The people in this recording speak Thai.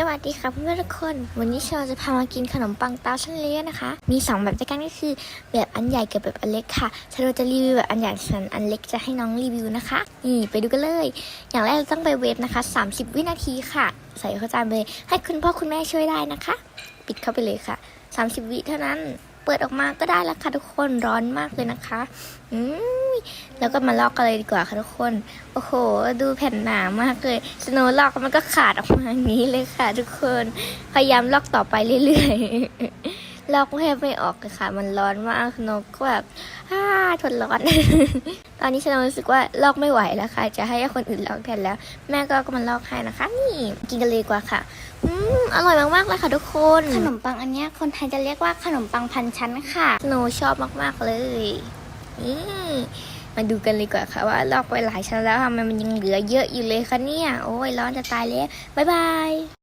สวัสดีค่ะเพื่อนๆทุกคน วันนี้เราจะพามากินขนมปังเตาชั้นเล็กนะคะ มีสองแบบด้วยกันก็คือ แบบอันใหญ่กับแบบอันเล็กค่ะฉันจะรีวิวแบบอันใหญ่ส่วนอันเล็กจะให้น้องรีวิวนะคะ นี่ไปดูกันเลย อย่างแรกเราต้องไปเวฟนะคะ 30 วินาทีค่ะ ใส่เข้าจานไปเลยให้คุณพ่อคุณแม่ช่วยได้นะคะ ปิดเข้าไปเลยค่ะ 30 วิเท่านั้น เปิดออกมาก็ได้แล้วค่ะทุกคนร้อนมากเลยนะคะอืมแล้วก็มาลอกกันเลยดีกว่าค่ะทุกคน โอ้โห ดูแผ่นหนามากเลยสโนว์ลอกมันก็ขาดออกมาอย่างนี้เลยค่ะ ทุกคนพยายามลอกต่อไปเรื่อยๆ ลอกแทบไม่ออกเลยค่ะ มันร้อนมากสโนว์ก็แบบอ้าทนร้อน ตอนนี้สโนว์รู้สึกว่าลอกไม่ไหวแล้วค่ะ จะให้คนอื่นลอกแทนแล้ว แม่ก็ก็มันลอกให้นะคะ นี่กินกันเลยดีกว่าค่ะอืมอร่อยมากๆเลยค่ะทุกคน ขนมปังอันเนี้ยคนไทยจะเรียกว่าขนมปังพันชั้นค่ะสโนว์ชอบมากๆเลยนี่มาดูกันเลยดีกว่าค่ะว่าลอกไปหลายชั้นแล้วทำไมมันยังเหลือเยอะอยู่เลยคะเนี่ย โอ้ยร้อนจะตายแล้ว บ๊ายบาย